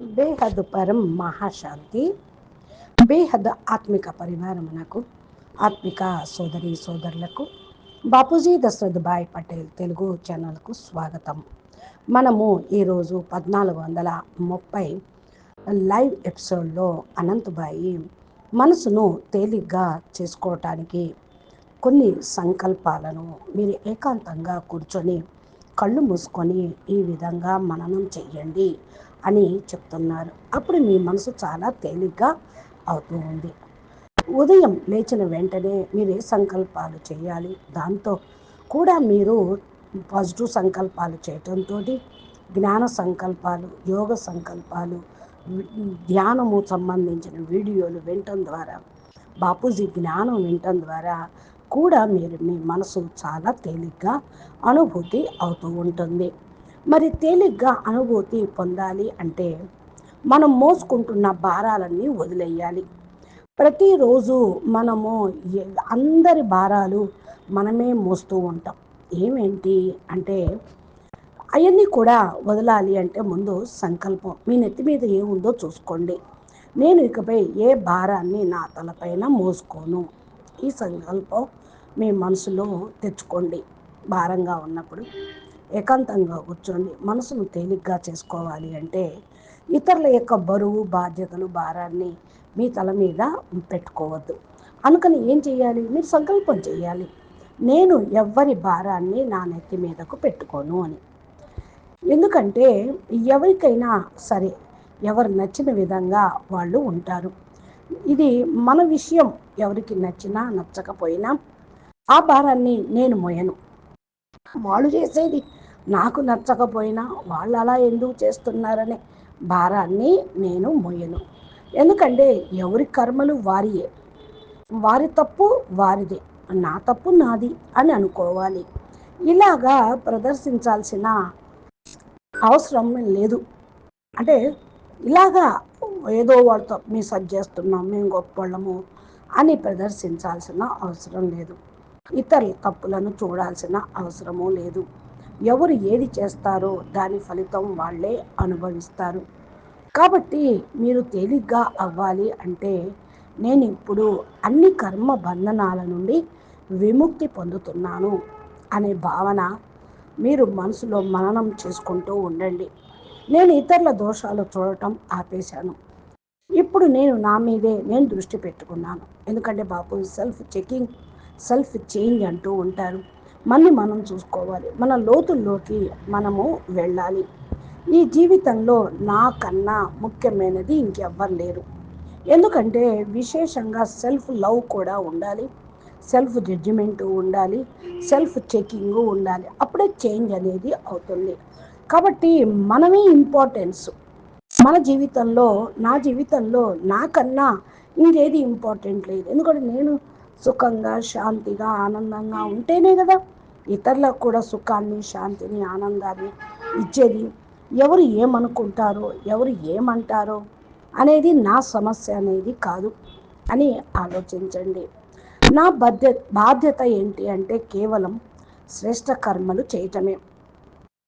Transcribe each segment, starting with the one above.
బేహద్ పరం మహాశాంతి. బేహద్ ఆత్మిక పరివారమునకు ఆత్మిక సోదరి సోదరులకు. బాపూజీ దశరథ్ భాయ్ పటేల్ తెలుగు ఛానల్కు స్వాగతం. మనము ఈరోజు పద్నాలుగు వందల ముప్పై లైవ్ ఎపిసోడ్లో అనంతబాయి మనసును తేలిగ్గా చేసుకోవటానికి కొన్ని సంకల్పాలను మీరు ఏకాంతంగా కూర్చొని కళ్ళు మూసుకొని ఈ విధంగా మననం చెయ్యండి. అని చెప్తున్నారు. అప్పుడు మీ మనసు చాలా తేలిగ్గా అవుతూ ఉంది. ఉదయం లేచిన వెంటనే మీరు ఏ సంకల్పాలు చేయాలి. దాంతో కూడా మీరు పాజిటివ్ సంకల్పాలు చేయటంతో జ్ఞాన సంకల్పాలు యోగ సంకల్పాలు ధ్యానము సంబంధించిన వీడియోలు వినటం ద్వారా బాపూజీ జ్ఞానం వినటం ద్వారా కూడా మీరు మీ మనసు చాలా తేలిగ్గా అనుభూతి అవుతూ ఉంటుంది. మరి తేలిగ్గా అనుభూతి పొందాలి అంటే మనం మోసుకుంటున్న భారాలన్నీ వదిలేయాలి. ప్రతిరోజు మనము అందరి భారాలు మనమే మోస్తూ ఉంటాం. ఏమేంటి అంటే అవన్నీ కూడా వదలాలి అంటే ముందు సంకల్పం. మీ నెత్తి మీద ఏముందో చూసుకోండి. నేను ఇకపై ఏ భారాన్ని నా తలపైన మోసుకోను. ఈ సంకల్పం మీ మనసులో తెచ్చుకోండి. భారంగా ఉన్నప్పుడు ఏకాంతంగా కూర్చొని మనసును తేలిగ్గా చేసుకోవాలి అంటే ఇతరుల యొక్క బరువు బాధ్యతలు భారాన్ని మీ తల మీద పెట్టుకోవద్దు. అనుకని ఏం చేయాలి మీరు సంకల్పం చేయాలి నేను ఎవ్వరి భారాన్ని నా నెత్తి మీదకు పెట్టుకోను అని. ఎందుకంటే ఎవరికైనా సరే ఎవరు నచ్చిన విధంగా వాళ్ళు ఉంటారు. ఇది మన విషయం. ఎవరికి నచ్చినా నచ్చకపోయినా ఆ భారాన్ని నేను మోయను. వాళ్ళు చేసేది నాకు నచ్చకపోయినా వాళ్ళు అలా ఎందుకు చేస్తున్నారనే భారాన్ని నేను మోయను ఎందుకంటే ఎవరి కర్మలు వారియే. వారి తప్పు వారిదే. నా తప్పు నాది అని అనుకోవాలి. ఇలాగా ప్రదర్శించాల్సిన అవసరం లేదు. అంటే ఇలాగా ఏదో వాళ్ళతో మేము సజ్ చేస్తున్నాం మేము గొప్పవాళ్ళము అని ప్రదర్శించాల్సిన అవసరం లేదు. ఇతరుల తప్పులను చూడాల్సిన అవసరము లేదు. ఎవరు ఏది చేస్తారో దాని ఫలితం వాళ్ళే అనుభవిస్తారు. కాబట్టి మీరు తేలిగ్గా అవ్వాలి అంటే నేను ఇప్పుడు అన్ని కర్మ బంధనాల నుండి విముక్తి పొందుతున్నాను అనే భావన మీరు మనసులో మననం చేసుకుంటూ ఉండండి. నేను ఇతరుల దోషాలు చూడటం ఆపేశాను. ఇప్పుడు నేను నా మీదే నేను దృష్టి పెట్టుకున్నాను. ఎందుకంటే Bapu self checking self change అంటూ ఉంటారు. మళ్ళీ మనం చూసుకోవాలి. మన లోతుల్లోకి మనము వెళ్ళాలి. ఈ జీవితంలో నాకన్నా ముఖ్యమైనది ఇంకెవ్వరు లేరు. ఎందుకంటే విశేషంగా సెల్ఫ్ లవ్ కూడా ఉండాలి. సెల్ఫ్ జడ్జిమెంటు ఉండాలి. సెల్ఫ్ చెకింగ్ ఉండాలి. అప్పుడే చేంజ్ అనేది అవుతుంది. కాబట్టి మనమే ఇంపార్టెన్స్. మన జీవితంలో నా జీవితంలో నాకన్నా ఇంకేది ఇంపార్టెంట్ లేదు. ఎందుకంటే నేను సుఖంగా శాంతిగా ఆనందంగా ఉంటేనే కదా ఇతరులకు కూడా సుఖాన్ని శాంతిని ఆనందాన్ని ఇచ్చేది ఎవరు ఏమనుకుంటారో ఎవరు ఏమంటారో అనేది నా సమస్య అనేది కాదు అని ఆలోచించండి. నా బాధ్యత బాధ్యత ఏంటి అంటే కేవలం శ్రేష్ట కర్మలు చేయటమే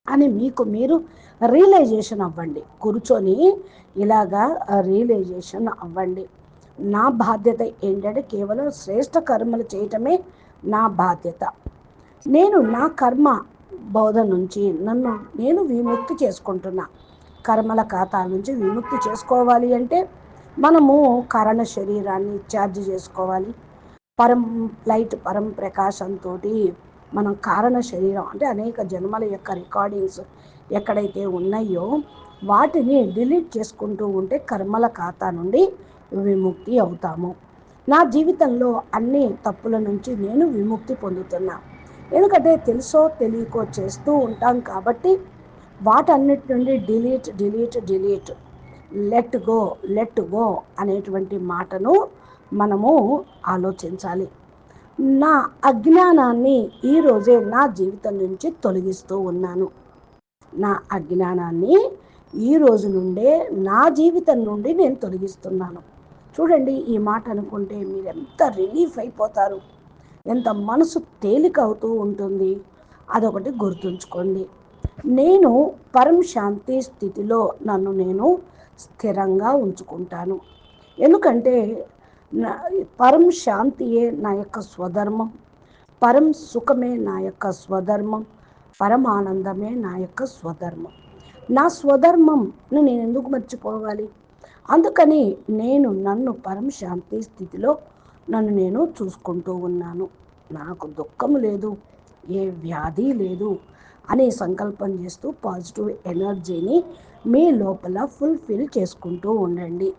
అని మీకు మీరు రియలైజేషన్ అవ్వండి. కూర్చొని ఇలాగా రియలైజేషన్ అవ్వండి. నా బాధ్యత ఏంటంటే కేవలం శ్రేష్ట కర్మలు చేయటమే నా బాధ్యత. నేను నా కర్మ బోధ నుంచి నన్ను నేను విముక్తి చేసుకుంటున్నా. కర్మల ఖాతా నుంచి విముక్తి చేసుకోవాలి అంటే మనము కారణ శరీరాన్ని ఛార్జ్ చేసుకోవాలి. పరం లైట్ పరం ప్రకాశంతో మనం కారణ శరీరం అంటే అనేక జన్మల యొక్క రికార్డింగ్స్ ఎక్కడైతే ఉన్నాయో వాటిని డిలీట్ చేసుకుంటూ ఉంటే కర్మల ఖాతా నుండి విముక్తి అవుతాము. నా జీవితంలో అన్ని తప్పుల నుంచి నేను విముక్తి పొందుతున్నా. ఎందుకంటే తెలుసో తెలియకో చేస్తూ ఉంటాం కాబట్టి వాటన్నిటి నుండి delete delete delete let go let go అనేటువంటి మాటను మనము ఆలోచించాలి. నా అజ్ఞానాన్ని ఈరోజే నా జీవితం నుంచి తొలగిస్తూ ఉన్నాను. నా అజ్ఞానాన్ని ఈ రోజు నుండే నా జీవితం నుండి నేను తొలగిస్తున్నాను. చూడండి ఈ మాట అనుకుంటే మీరు ఎంత రిలీఫ్ అయిపోతారు. ఎంత మనసు తేలిక అవుతూ ఉంటుంది అదొకటి గుర్తుంచుకోండి. నేను పరం శాంతి స్థితిలో నన్ను నేను స్థిరంగా ఉంచుకుంటాను. ఎందుకంటే నా పరం శాంతియే నా యొక్క స్వధర్మం పరం సుఖమే నా యొక్క స్వధర్మం పరమానందమే నా యొక్క స్వధర్మం. నా స్వధర్మంను నేను ఎందుకు మర్చిపోవాలి? అందుకని నేను నన్ను పరం శాంతి స్థితిలో నన్ను నేను చూసుకుంటూ ఉన్నాను. నాకు దుఃఖం లేదు ఏ వ్యాధి లేదు అనే సంకల్పం చేస్తూ పాజిటివ్ ఎనర్జీని మీ లోపల ఫుల్ఫిల్ చేసుకుంటూ ఉండండి.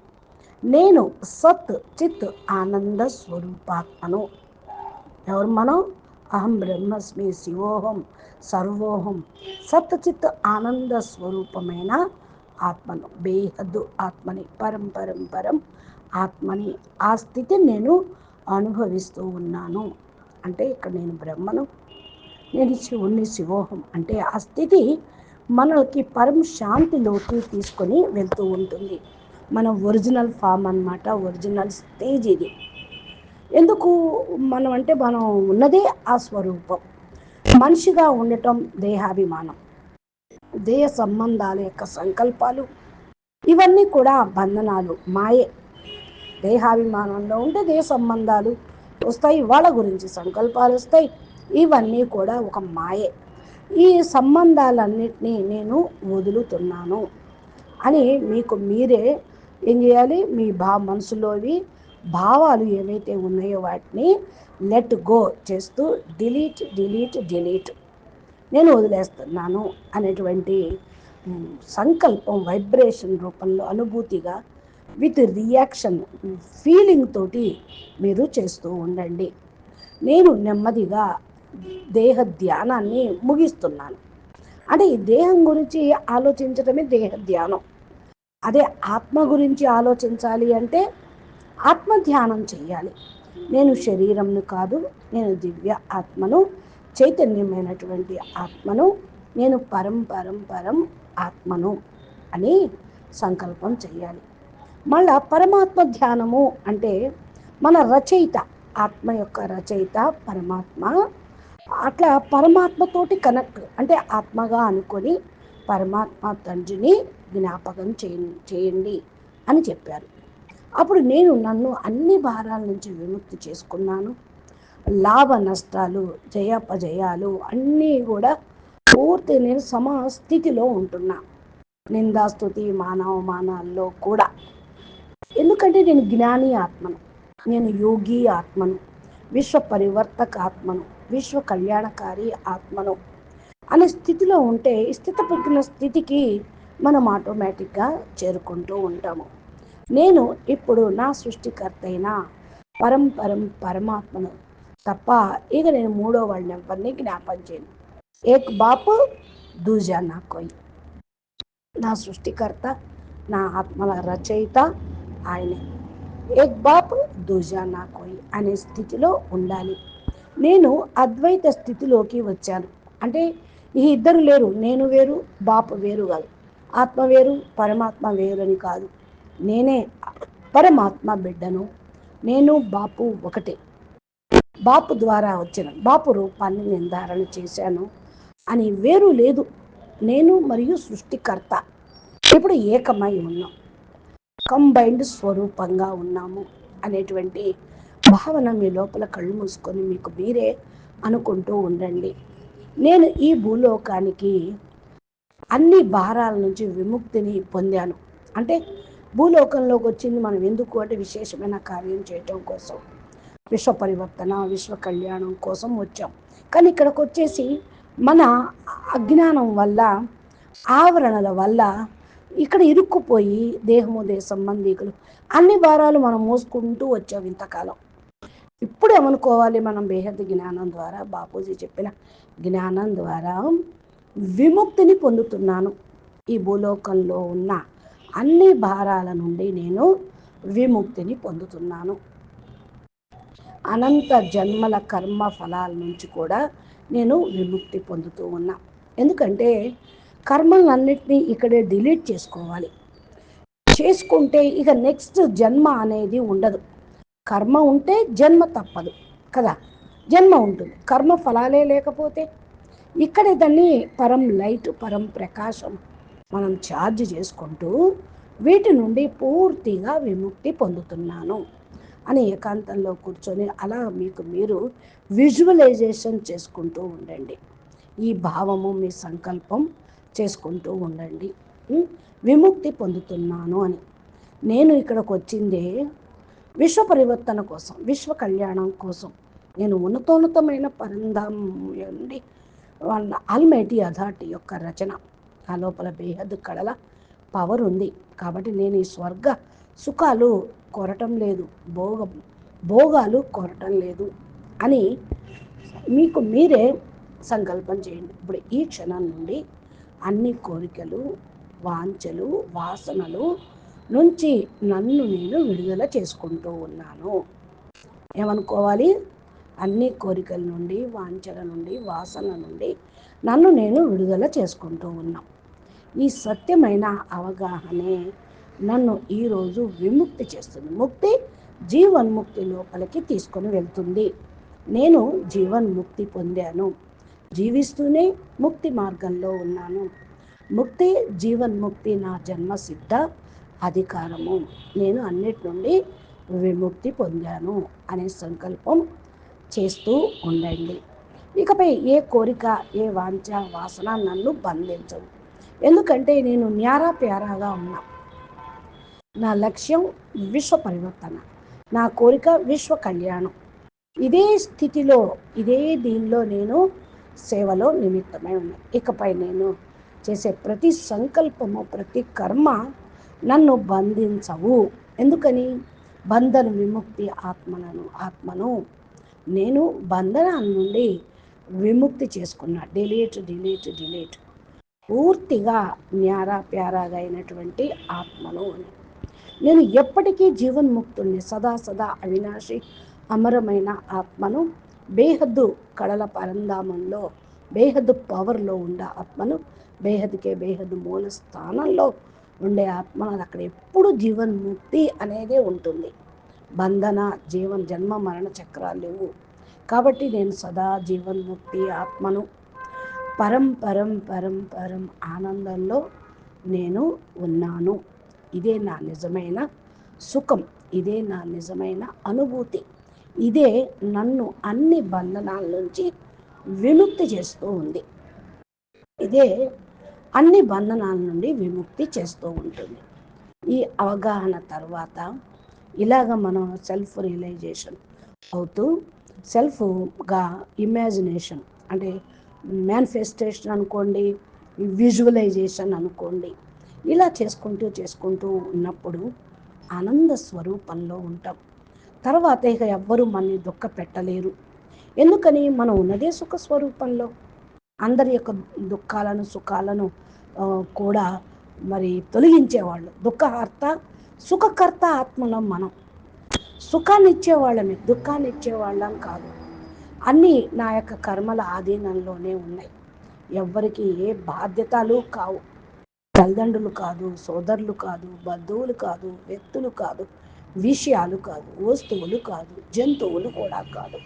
నేను సత్ చిత్ ఆనంద స్వరూపాత్మను. ఎవరు మనం? అహం బ్రహ్మస్మి శివోహం సర్వోహం. సత్చిత్ ఆనంద స్వరూపమైన ఆత్మను బేహద్దు ఆత్మని పరం పరం పరం ఆత్మని ఆ స్థితిని నేను అనుభవిస్తూ ఉన్నాను. అంటే ఇక్కడ నేను బ్రహ్మను నేను శివుణ్ణి శివోహం. అంటే ఆ స్థితి మనకి పరం శాంతిలోకి తీసుకొని వెళ్తూ ఉంటుంది. మన ఒరిజినల్ ఫామ్ అనమాట ఒరిజినల్ స్టేజ్ ఇది. ఎందుకు మనం అంటే మనం ఉన్నదే ఆ స్వరూపం. మనిషిగా ఉండటం దేహాభిమానం దేహ సంబంధాల యొక్క సంకల్పాలు ఇవన్నీ కూడా బంధనాలు మాయే. దేహాభిమానంలో ఉంటే దేహ సంబంధాలు వస్తాయి వాళ్ళ గురించి సంకల్పాలు వస్తాయి. ఇవన్నీ కూడా ఒక మాయే. ఈ సంబంధాలన్నిటినీ నేను వదులుతున్నాను అని మీకు మీరే ఏం చేయాలి? మీ భా మనసులోవి భావాలు ఏవైతే ఉన్నాయో వాటిని లెట్ గో చేస్తూ డిలీట్ డిలీట్ డిలీట్ నేను వదిలేస్తున్నాను అనేటువంటి సంకల్పం వైబ్రేషన్ రూపంలో అనుభూతిగా విత్ రియాక్షన్ ఫీలింగ్ తోటి మీరు చేస్తూ ఉండండి. నేను నెమ్మదిగా దేహ ధ్యానాన్ని ముగిస్తున్నాను. అంటే ఈ దేహం గురించి ఆలోచించడమే దేహ ధ్యానం. అదే ఆత్మ గురించి ఆలోచించాలి అంటే ఆత్మ ధ్యానం చేయాలి. నేను శరీరంను కాదు నేను దివ్య ఆత్మను చైతన్యమైనటువంటి ఆత్మను నేను పరం పరం పరం ఆత్మను అని సంకల్పం చేయాలి. మళ్ళా పరమాత్మ ధ్యానము అంటే మన రచయిత ఆత్మ యొక్క రచయిత పరమాత్మ. అట్లా పరమాత్మతోటి కనెక్ట్ అంటే ఆత్మగా అనుకొని పరమాత్మ తండ్రిని జ్ఞాపకం చేయండి అని చెప్పారు. అప్పుడు నేను నన్ను అన్ని భారాల నుంచి విముక్తి చేసుకున్నాను. లాభ నష్టాలు జయాపజయాలు అన్నీ కూడా పూర్తి నేను సమస్థితిలో ఉంటున్నా. నిందాస్తుతి మానవమానాల్లో కూడా. ఎందుకంటే నేను జ్ఞాని ఆత్మను నేను యోగి ఆత్మను విశ్వ పరివర్తక ఆత్మను విశ్వ కళ్యాణకారి ఆత్మను అనే స్థితిలో ఉంటే స్థితపడిన స్థితికి మనం ఆటోమేటిక్గా చేరుకుంటూ ఉంటాము. నేను ఇప్పుడు నా సృష్టికర్త అయిన పరంపరం పరమాత్మను తప్ప ఇక నేను మూడో వాళ్ళని ఎవరిని జ్ఞాపం చేయను. ఏక్ బాపు దూజా నా కొయ్ నా సృష్టికర్త నా ఆత్మల రచయిత ఆయనే. ఏక్ బాప్ దూజా నా కొయ్ అనే స్థితిలో ఉండాలి. నేను అద్వైత స్థితిలోకి వచ్చాను. అంటే ఈ ఇద్దరు లేరు. నేను వేరు బాపు వేరు కాదు. ఆత్మ వేరు పరమాత్మ వేరు అని కాదు. నేనే పరమాత్మ బిడ్డను. నేను బాపు ఒకటే. బాపు ద్వారా వచ్చిన బాపు రూపాన్ని నేను ధారణ చేశాను అని వేరు లేదు. నేను మరియు సృష్టికర్త. ఇప్పుడు ఏకమై ఉన్నాం. కంబైన్డ్ స్వరూపంగా ఉన్నాము అనేటువంటి భావన మీ లోపల కళ్ళు మూసుకొని మీకు మీరే అనుకుంటూ ఉండండి. నేను ఈ భూలోకానికి అన్ని భారాల నుంచి విముక్తిని పొందాను. అంటే భూలోకంలోకి వచ్చింది మనం ఎందుకు అంటే విశేషమైన కార్యం చేయటం కోసం విశ్వ పరివర్తన విశ్వ కళ్యాణం కోసం వచ్చాం. కానీ ఇక్కడికి వచ్చేసి మన అజ్ఞానం వల్ల ఆవరణల వల్ల ఇక్కడ ఇరుక్కుపోయి దేహము దేశ సంబంధికులు అన్ని భారాలు మనం మోసుకుంటూ వచ్చాం ఇంతకాలం. ఇప్పుడు ఏమనుకోవాలి మనం బేహద్ జ్ఞానం ద్వారా. బాపూజీ చెప్పిన జ్ఞానం ద్వారా విముక్తిని పొందుతున్నాను. ఈ భూలోకంలో ఉన్న అన్ని భారాల నుండి నేను విముక్తిని పొందుతున్నాను. అనంత జన్మల కర్మ ఫలాల నుంచి కూడా నేను విముక్తి పొందుతూ ఉన్నా. ఎందుకంటే కర్మలన్నింటినీ ఇక్కడే డిలీట్ చేసుకోవాలి. చేసుకుంటే ఇక నెక్స్ట్ జన్మ అనేది ఉండదు. కర్మ ఉంటే జన్మ తప్పదు కదా. జన్మ ఉంటుంది. కర్మ ఫలాలే లేకపోతే ఇక్కడే దాన్ని పరం లైట్ పరం ప్రకాశం మనం ఛార్జ్ చేసుకుంటూ వీటి నుండి పూర్తిగా విముక్తి పొందుతున్నాను అని ఏకాంతంలో కూర్చొని అలా మీకు మీరు విజువలైజేషన్ చేసుకుంటూ ఉండండి. ఈ భావము మీ సంకల్పం చేసుకుంటూ ఉండండి. విముక్తి పొందుతున్నాను అని. నేను ఇక్కడికి వచ్చిందే విశ్వ పరివర్తన కోసం విశ్వ కళ్యాణం కోసం. నేను ఉన్నతోన్నతమైన పరంధాం నుండి వాళ్ళ ఆల్మైటీ అథారిటీ యొక్క రచన. ఆ లోపల బేహద్ కళల పవర్ ఉంది. కాబట్టి నేను ఈ స్వర్గ సుఖాలు కొరటం లేదు. భోగ భోగాలు కొరటం లేదు అని మీకు మీరే సంకల్పం చేయండి. ఇప్పుడు ఈ క్షణం నుండి అన్ని కోరికలు వాంఛలు వాసనలు నుంచి నన్ను నేను విడుదల చేసుకుంటూ ఉన్నాను. ఏమనుకోవాలి? అన్ని కోరికల నుండి వాంఛల నుండి వాసన నుండి నన్ను నేను విడుదల చేసుకుంటూ ఉన్నాం. ఈ సత్యమైన అవగాహనే నన్ను ఈరోజు విముక్తి చేస్తుంది. ముక్తి జీవన్ముక్తి లోపలికి తీసుకొని వెళ్తుంది. నేను జీవన్ముక్తి పొందాను. జీవిస్తూనే ముక్తి మార్గంలో ఉన్నాను. ముక్తి జీవన్ముక్తి నా జన్మ సిద్ధ అధికారము. నేను అన్నిటి నుండి విముక్తి పొందాను అనే సంకల్పం చేస్తూ ఉండండి. ఇకపై ఏ కోరిక ఏ వాంఛ వాసన నన్ను బంధించదు ఎందుకంటే నేను న్యారా ప్యారాగా ఉన్నా. నా లక్ష్యం విశ్వ పరివర్తన. నా కోరిక విశ్వ కళ్యాణం. ఇదే స్థితిలో ఇదే దీనిలో నేను సేవలో నిమిత్తమై ఉన్నా ఇకపై నేను చేసే ప్రతి సంకల్పము ప్రతి కర్మ నన్ను బంధించవు. ఎందుకని? బంధన విముక్తి ఆత్మలను ఆత్మను నేను బంధనాల నుండి విముక్తి చేసుకున్నా. Delete delete delete. పూర్తిగా న్యారా ప్యారాగా అయినటువంటి ఆత్మను అని నేను ఎప్పటికీ జీవన్ముక్తుల్ని సదా సదా అవినాశి అమరమైన ఆత్మను బేహద్దు కళల పరంధామంలో బేహద్దు పవర్లో ఉండే ఆత్మను బేహద్కే బేహద్దు మూల స్థానంలో ఉండే ఆత్మ అక్కడ ఎప్పుడు జీవన్ముక్తి అనేదే ఉంటుంది. బంధన జీవన్ జన్మ మరణ చక్రాలు లేవు. కాబట్టి నేను సదా జీవన్ముక్తి ఆత్మను పరం పరం పరం పరం ఆనందంలో నేను ఉన్నాను. ఇదే నా నిజమైన సుఖం. ఇదే నా నిజమైన అనుభూతి. ఇదే నన్ను అన్ని బంధనాల నుంచి విముక్తి చేస్తూ ఉంది. ఇదే అన్ని బంధనాల నుండి విముక్తి చేస్తూ ఉంటుంది. ఈ అవగాహన తర్వాత ఇలాగ మనం సెల్ఫ్ రియలైజేషన్ అవుతూ సెల్ఫ్గా ఇమాజినేషన్ అంటే మేనిఫెస్టేషన్ అనుకోండి విజువలైజేషన్ అనుకోండి ఇలా చేసుకుంటూ చేసుకుంటూ ఉన్నప్పుడు ఆనంద స్వరూపంలో ఉంటాం. తర్వాత ఇక ఎవ్వరూ మనల్ని దుఃఖ పెట్టలేరు ఎందుకని? మనం ఉన్నదే సుఖ స్వరూపంలో. అందరి యొక్క దుఃఖాలను సుఖాలను కూడా మరి తొలగించేవాళ్ళు. దుఃఖహర్త సుఖకర్త ఆత్మలో మనం. సుఖాన్ని ఇచ్చేవాళ్ళని దుఃఖాన్ని ఇచ్చేవాళ్ళం కాదు. అన్నీ నా యొక్క కర్మల ఆధీనంలోనే ఉన్నాయి. ఎవ్వరికి ఏ బాధ్యతలు కావు. తల్లిదండ్రులు కాదు సోదరులు కాదు బంధువులు కాదు వ్యక్తులు కాదు. విషయాలు కాదు వస్తువులు కాదు జంతువులు కూడా కాదు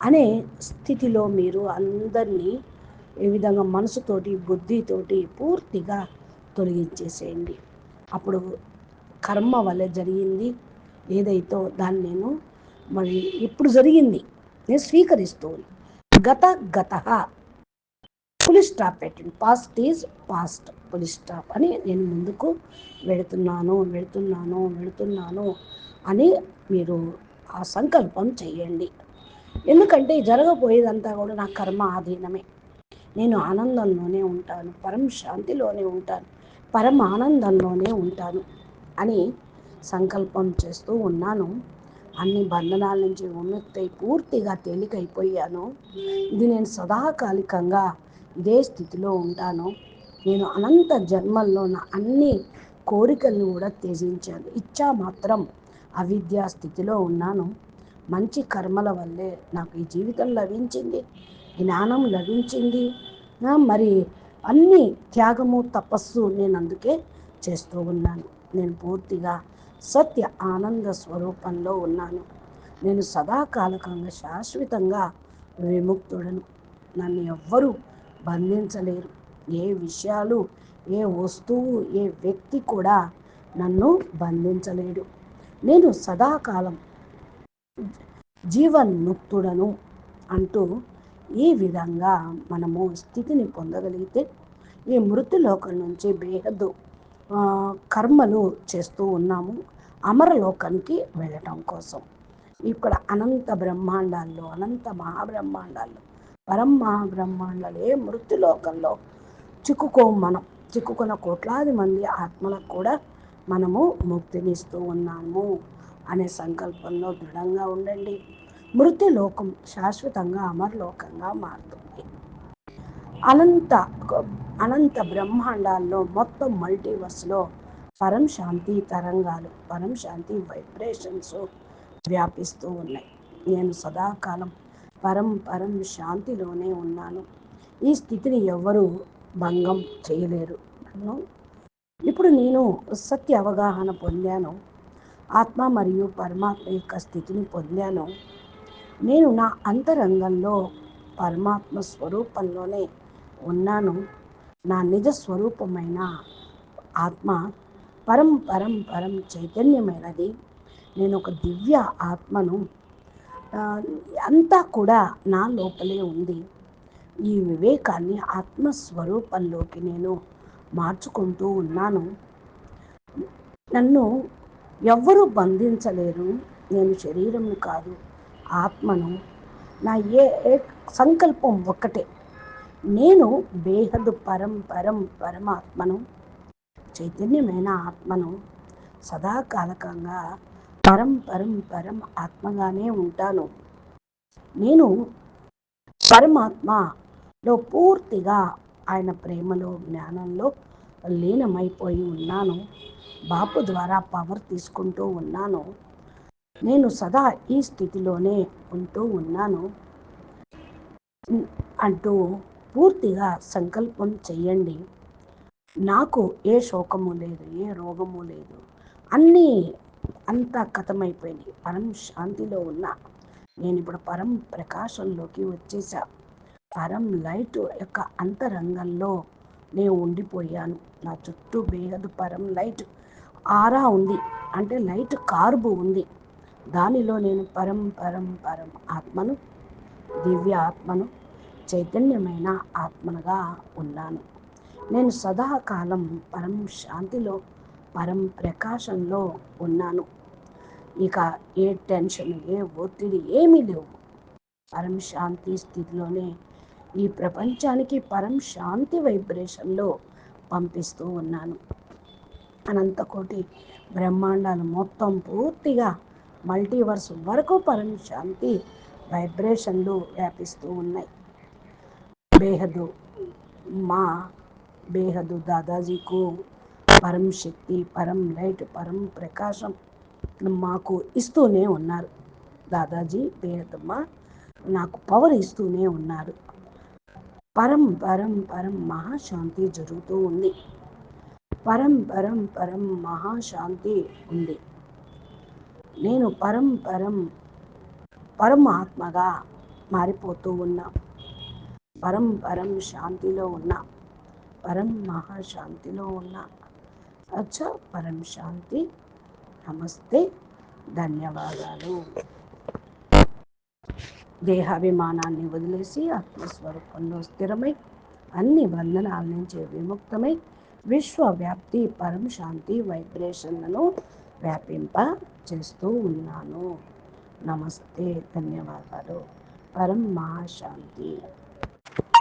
అనే స్థితిలో మీరు అందరినీ ఏ విధంగా మనసుతోటి బుద్ధితోటి పూర్తిగా తొలగించేసేయండి. అప్పుడు కర్మ వల్ల జరిగింది. ఏదైతో దాన్ని నేను మరి ఇప్పుడు జరిగింది నేను స్వీకరిస్తూ గత గత పులి స్టాప్ పెట్టండి. Past is past full stop అని నేను ముందుకు వెళుతున్నాను వెళుతున్నాను వెళుతున్నాను అని మీరు ఆ సంకల్పం చేయండి. ఎందుకంటే జరగబోయేదంతా కూడా నా కర్మ ఆధీనమే. నేను ఆనందంలోనే ఉంటాను పరం శాంతిలోనే ఉంటాను పరమ ఆనందంలోనే ఉంటాను అని సంకల్పం చేస్తూ ఉన్నాను. అన్ని బంధనాల నుంచి విముక్తి పూర్తిగా తేలికైపోయాను. ఇది నేను సదాకాలికంగా ఇదే స్థితిలో ఉంటాను నేను అనంత జన్మల్లో నా అన్ని కోరికలను కూడా త్యజించాను. ఇచ్చా మాత్రం అవిద్యా స్థితిలో ఉన్నాను. మంచి కర్మల వల్లే నాకు ఈ జీవితం లభించింది. జ్ఞానం లభించింది. మరి అన్ని త్యాగము తపస్సు నేను అందుకే చేస్తూ ఉన్నాను. నేను పూర్తిగా సత్య ఆనంద స్వరూపంలో ఉన్నాను. నేను సదాకాలకంగా శాశ్వతంగా విముక్తుడను. నన్ను ఎవ్వరూ బంధించలేరు. ఏ విషయాలు ఏ వస్తువు ఏ వ్యక్తి కూడా నన్ను బంధించలేడు. నేను సదాకాలం జీవన్ముక్తుడను అంటూ ఈ విధంగా మనము స్థితిని పొందగలిగితే ఈ మృత్యులోకం నుంచి బేహద్దు కర్మలు చేస్తూ ఉన్నాము. అమరలోకానికి వెళ్ళటం కోసం. ఇక్కడ అనంత బ్రహ్మాండాల్లో అనంత మహాబ్రహ్మాండాల్లో పరమ బ్రహ్మాండలే మృత్యులోకంలో చిక్కుకో మనం చిక్కుకున్న కోట్లాది మంది ఆత్మలకు కూడా మనము ముక్తినిస్తూ ఉన్నాము అనే సంకల్పంలో దృఢంగా ఉండండి. మృత్యులోకం శాశ్వతంగా అమరలోకంగా మారుతుంది. అనంత అనంత బ్రహ్మాండాల్లో మొత్తం మల్టీవర్స్లో పరం శాంతి తరంగాలు పరం శాంతి వైబ్రేషన్స్ వ్యాపిస్తూ ఉన్నాయి. నేను సదాకాలం పరం పరం శాంతిలోనే ఉన్నాను. ఈ స్థితిని ఎవరు భంగం చేయలేరు. ఇప్పుడు నేను సత్య అవగాహన పొందాను. ఆత్మ మరియు పరమాత్మ యొక్క స్థితిని పొందాను. నేను నా అంతరంగంలో పరమాత్మ స్వరూపంలోనే ఉన్నాను. నా నిజ స్వరూపమైన ఆత్మ పరం పరం పరం చైతన్యమైనది. నేను ఒక దివ్య ఆత్మను అంతా కూడా నా లోపలే ఉంది. ఈ వివేకాన్ని ఆత్మస్వరూపంలోకి నేను మార్చుకుంటూ ఉన్నాను. నన్ను ఎవ్వరూ బంధించలేరు. నేను శరీరం కాదు ఆత్మను. నా ఏ సంకల్పం ఒక్కటే. నేను బేహదు పరం పరం పరమాత్మను చైతన్యమైన ఆత్మను సదాకాలకంగా పరం పరం పరం ఆత్మగానే ఉంటాను. నేను పరమాత్మలో పూర్తిగా ఆయన ప్రేమలో జ్ఞానంలో లీనమైపోయి ఉన్నాను. బాపు ద్వారా పవర్ తీసుకుంటూ ఉన్నాను. నేను సదా ఈ స్థితిలోనే ఉంటూ ఉన్నాను. అంటూ పూర్తిగా సంకల్పం చెయ్యండి. నాకు ఏ శోకము లేదు ఏ రోగము లేదు. అన్నీ అంతా కథమైపోయింది. పరం శాంతిలో ఉన్న నేను ఇప్పుడు పరం ప్రకాశంలోకి వచ్చేసా. పరం లైట్ యొక్క అంతరంగంలో నేను ఉండిపోయాను. నా చుట్టూ బేగదు పరం లైట్ ఆరా ఉంది. అంటే లైట్ కార్బు ఉంది. దానిలో నేను పరం పరం పరం ఆత్మను దివ్య ఆత్మను చైతన్యమైన ఆత్మనుగా ఉన్నాను. నేను సదాకాలం పరం శాంతిలో పరం ప్రకాశంలో ఉన్నాను. ఇక ఏ టెన్షన్ ఏ ఒత్తిడి ఏమీ లేవు. పరం శాంతి స్థితిలోనే ఈ ప్రపంచానికి పరం శాంతి వైబ్రేషన్లో పంపిస్తూ ఉన్నాను. అనంతకోటి బ్రహ్మాండాలు మొత్తం పూర్తిగా మల్టీవర్స్ వరకు పరం శాంతి వైబ్రేషన్లు వ్యాపిస్తూ ఉన్నాయి. బేహదు మా బేహదు దాదాజీకు పరం శక్తి పరం లైట్ పరం ప్రకాశం మాకు ఇస్తూనే ఉన్నారు. దాదాజీ బేహదమ్మ నాకు పవర్ ఇస్తూనే ఉన్నారు. పరం పరం పరం మహాశాంతి జరుగుతూ ఉంది. పరం పరం పరం మహాశాంతి ఉంది. నేను పరం పరం పరమాత్మగా మారిపోతూ ఉన్నా. పరం పరం శాంతిలో ఉన్నా. పరం మహాశాంతిలో ఉన్నా. అచ్చా పరం శాంతి. నమస్తే. ధన్యవాదాలు. దేహాభిమానాన్ని వదిలేసి ఆత్మస్వరూపంలో స్థిరమై అన్ని బంధనాల నుంచి విముక్తమై విశ్వవ్యాప్తి పరం శాంతి వైబ్రేషన్లను వ్యాపింప చేస్తూ ఉన్నాను. నమస్తే. ధన్యవాదాలు. పరం మహాశాంతి